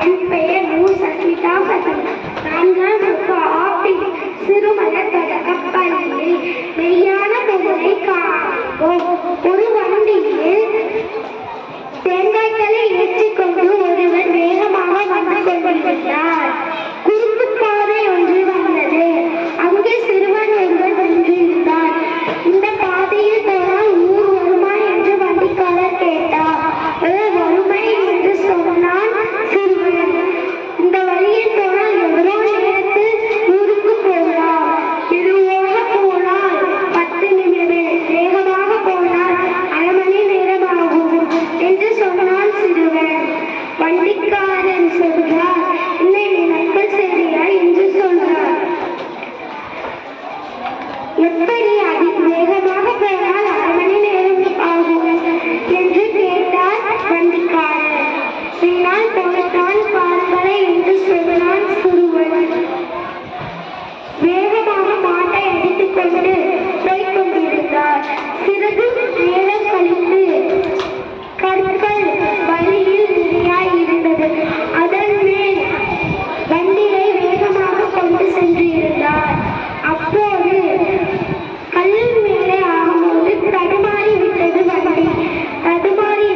என் பெயர் மு. சஸ்மிதா பசன் நான்காம் வகுப்பு ஆப்பி சிறுமல தொடக்கப்பள்ளியில் மெய்யான பெயரை காப்போம் ஒரு எப்படி அதிவேகமாக അതുമാരി അതുമാരി അതുമാരി